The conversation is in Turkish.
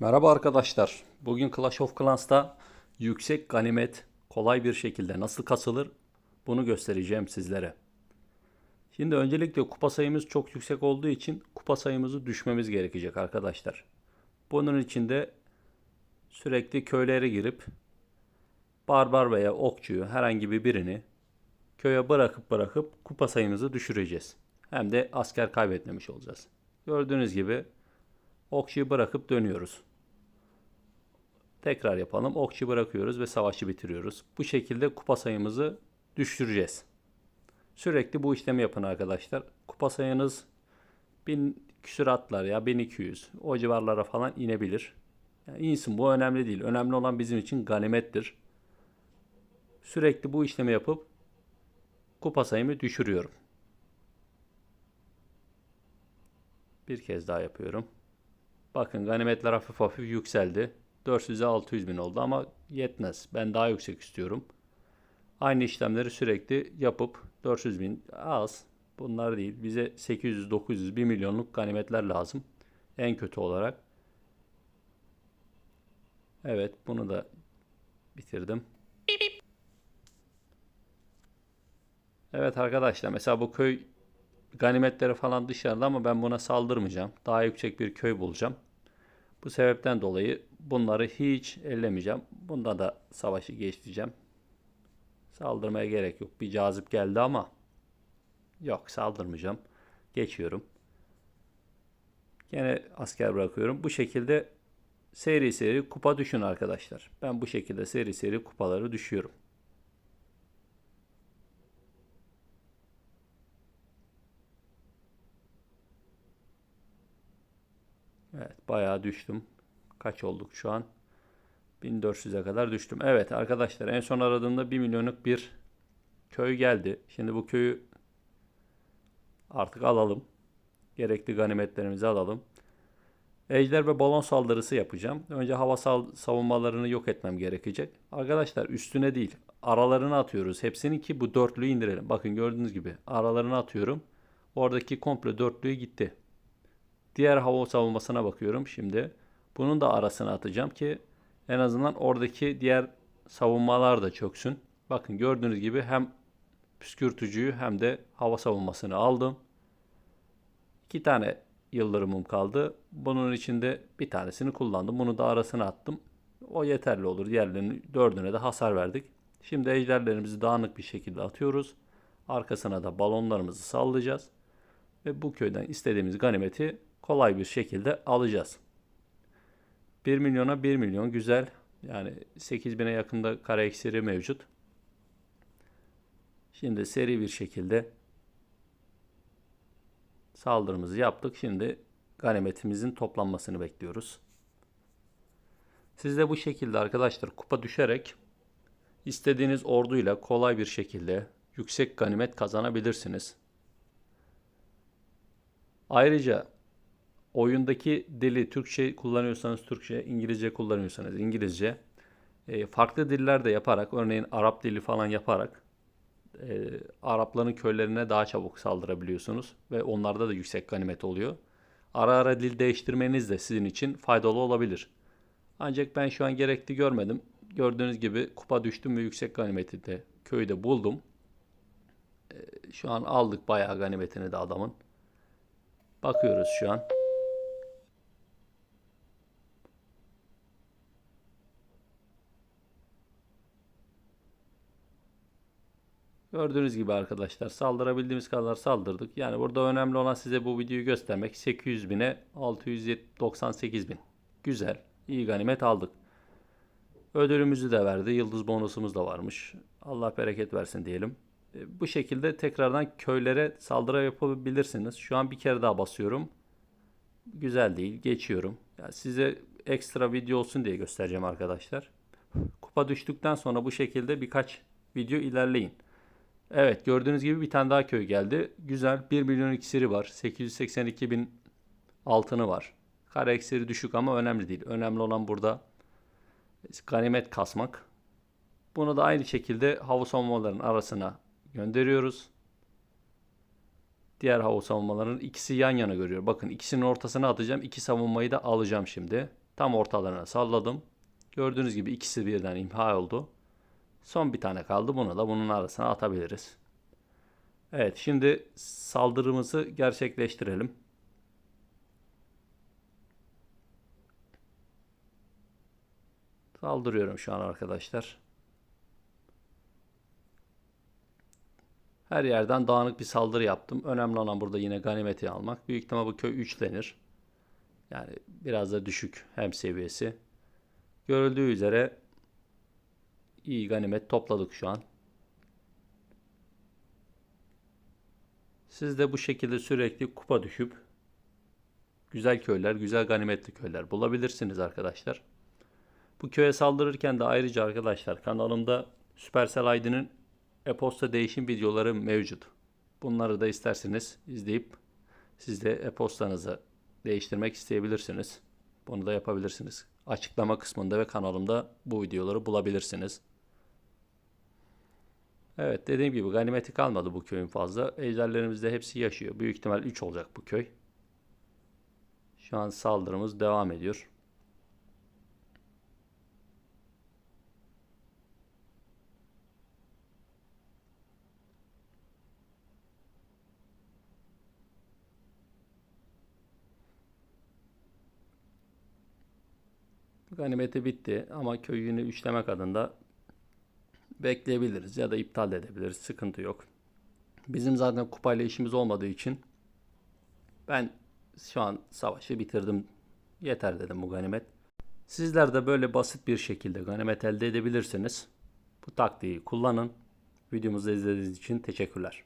Merhaba arkadaşlar. Bugün Clash of Clans'ta yüksek ganimet kolay bir şekilde nasıl kasılır bunu göstereceğim sizlere. Şimdi öncelikle kupa sayımız çok yüksek olduğu için kupa sayımızı düşmemiz gerekecek arkadaşlar. Bunun için de sürekli köylere girip barbar veya okçuyu herhangi bir birini köye bırakıp bırakıp kupa sayımızı düşüreceğiz. Hem de asker kaybetmemiş olacağız. Gördüğünüz gibi okçuyu bırakıp dönüyoruz. Tekrar yapalım. Okçu bırakıyoruz ve savaşı bitiriyoruz. Bu şekilde kupa sayımızı düşüreceğiz. Sürekli bu işlemi yapın arkadaşlar. Kupa sayınız 1000 küsuratlar ya 1200 o civarlara falan inebilir. Yani insin bu önemli değil. Önemli olan bizim için ganimettir. Sürekli bu işlemi yapıp kupa sayımı düşürüyorum. Bir kez daha yapıyorum. Bakın ganimetler hafif hafif yükseldi. 400'e 600 bin oldu ama yetmez. Ben daha yüksek istiyorum. Aynı işlemleri sürekli yapıp 400 bin az. Bunlar değil. Bize 800, 900, 1 milyonluk ganimetler lazım. En kötü olarak. Evet bunu da bitirdim. Evet arkadaşlar mesela bu köy ganimetleri falan dışarıda ama ben buna saldırmayacağım. Daha yüksek bir köy bulacağım. Bu sebepten dolayı bunları hiç ellemeyeceğim. Bunda da savaşı geçeceğim. Saldırmaya gerek yok. Bir cazip geldi ama yok saldırmayacağım. Geçiyorum. Yine asker bırakıyorum. Bu şekilde seri seri kupa düşün arkadaşlar. Ben bu şekilde seri seri kupaları düşüyorum. Evet bayağı düştüm. Kaç olduk şu an? 1400'e kadar düştüm. Evet arkadaşlar en son aradığımda 1 milyonluk bir köy geldi. Şimdi bu köyü artık alalım. Gerekli ganimetlerimizi alalım. Ejder ve balon saldırısı yapacağım. Önce hava savunmalarını yok etmem gerekecek. Arkadaşlar üstüne değil aralarına atıyoruz. Hepsini ki bu dörtlüyü indirelim. Bakın gördüğünüz gibi aralarına atıyorum. Oradaki komple dörtlüğü gitti. Diğer hava savunmasına bakıyorum şimdi. Bunun da arasına atacağım ki en azından oradaki diğer savunmalar da çöksün. Bakın gördüğünüz gibi hem püskürtücüyü hem de hava savunmasını aldım. İki tane yıldırımım kaldı. Bunun içinde bir tanesini kullandım. Bunu da arasına attım. O yeterli olur. Diğerlerinin dördüne de hasar verdik. Şimdi ejderlerimizi dağınık bir şekilde atıyoruz. Arkasına da balonlarımızı sallayacağız. Ve bu köyden istediğimiz ganimeti kolay bir şekilde alacağız. 1 milyona 1 milyon güzel. Yani 8000'e yakında kare eksiri mevcut. Şimdi seri bir şekilde saldırımızı yaptık. Şimdi ganimetimizin toplanmasını bekliyoruz. Siz de bu şekilde arkadaşlar kupa düşerek istediğiniz orduyla kolay bir şekilde yüksek ganimet kazanabilirsiniz. Ayrıca oyundaki dili Türkçe kullanıyorsanız Türkçe, İngilizce kullanıyorsanız İngilizce, e, farklı diller de yaparak, örneğin Arap dili falan yaparak e, Arapların köylerine daha çabuk saldırabiliyorsunuz ve onlarda da yüksek ganimet oluyor. Ara ara dil değiştirmeniz de sizin için faydalı olabilir. Ancak ben şu an gerekli görmedim. Gördüğünüz gibi kupa düştüm ve yüksek ganimeti de köyde buldum. E, şu an aldık bayağı ganimetini de adamın. Bakıyoruz şu an. Gördüğünüz gibi arkadaşlar saldırabildiğimiz kadar saldırdık. Yani burada önemli olan size bu videoyu göstermek. 800 bine 698 bin. Güzel. iyi ganimet aldık. Ödülümüzü de verdi. Yıldız bonusumuz da varmış. Allah bereket versin diyelim. E, bu şekilde tekrardan köylere saldırı yapabilirsiniz. Şu an bir kere daha basıyorum. Güzel değil. Geçiyorum. Yani size ekstra video olsun diye göstereceğim arkadaşlar. Kupa düştükten sonra bu şekilde birkaç video ilerleyin. Evet gördüğünüz gibi bir tane daha köy geldi. Güzel 1 milyon iksiri var. 882 bin altını var. Kare iksiri düşük ama önemli değil. Önemli olan burada ganimet kasmak. Bunu da aynı şekilde hava savunmalarının arasına gönderiyoruz. Diğer hava savunmalarının ikisi yan yana görüyor. Bakın ikisinin ortasına atacağım. İki savunmayı da alacağım şimdi. tam ortalarına salladım. Gördüğünüz gibi ikisi birden imha oldu. Son bir tane kaldı. Bunu da bunun arasına atabiliriz. Evet şimdi saldırımızı gerçekleştirelim. Saldırıyorum şu an arkadaşlar. Her yerden dağınık bir saldırı yaptım. Önemli olan burada yine ganimeti almak. Büyük ihtimal bu köy üçlenir. Yani biraz da düşük hem seviyesi. Görüldüğü üzere iyi ganimet topladık şu an. Siz de bu şekilde sürekli kupa düşüp güzel köyler, güzel ganimetli köyler bulabilirsiniz arkadaşlar. Bu köye saldırırken de ayrıca arkadaşlar kanalımda Supercell Aydın'ın e-posta değişim videoları mevcut. Bunları da isterseniz izleyip siz de e-postanızı değiştirmek isteyebilirsiniz. Bunu da yapabilirsiniz. Açıklama kısmında ve kanalımda bu videoları bulabilirsiniz. Evet dediğim gibi ganimeti kalmadı bu köyün fazla. Ejderlerimizde hepsi yaşıyor. Büyük ihtimal 3 olacak bu köy. Şu an saldırımız devam ediyor. Ganimeti bitti ama köyünü üçlemek adında bekleyebiliriz ya da iptal edebiliriz. Sıkıntı yok. Bizim zaten kupayla işimiz olmadığı için ben şu an savaşı bitirdim. Yeter dedim bu ganimet. Sizler de böyle basit bir şekilde ganimet elde edebilirsiniz. Bu taktiği kullanın. Videomuzu izlediğiniz için teşekkürler.